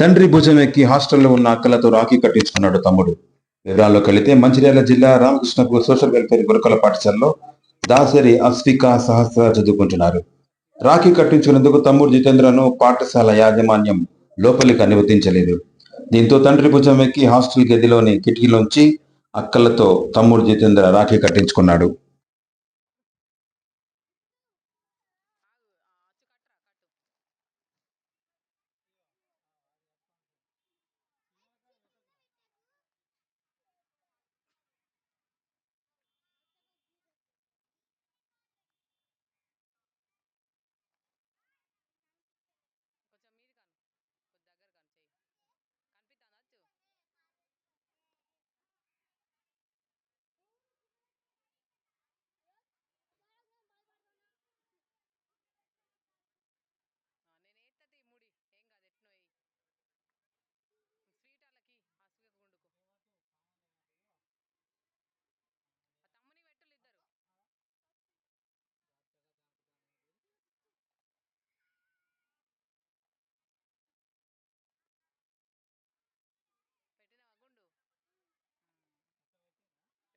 తండ్రి భుజం ఎక్కి హాస్టల్లో ఉన్న అక్కలతో రాఖీ కట్టించుకున్నాడు తమ్ముడు. వివరాల్లోకి వెళితే మంచిర్యాల జిల్లా రామకృష్ణపూర్ సోషల్ వెల్ఫేర్ గురుకుల పాఠశాలలో దాసరి అస్ఫికా సహస్ర చదువుకుంటున్నారు. రాఖీ కట్టించుకునేందుకు తమ్ముడు జితేంద్రను పాఠశాల యాజమాన్యం లోపలికి అనుమతించలేదు. దీంతో తండ్రి భుజం ఎక్కి హాస్టల్ గదిలోని కిటికీలోంచి అక్కలతో తమ్ముడు జితేంద్ర రాఖీ కట్టించుకున్నాడు.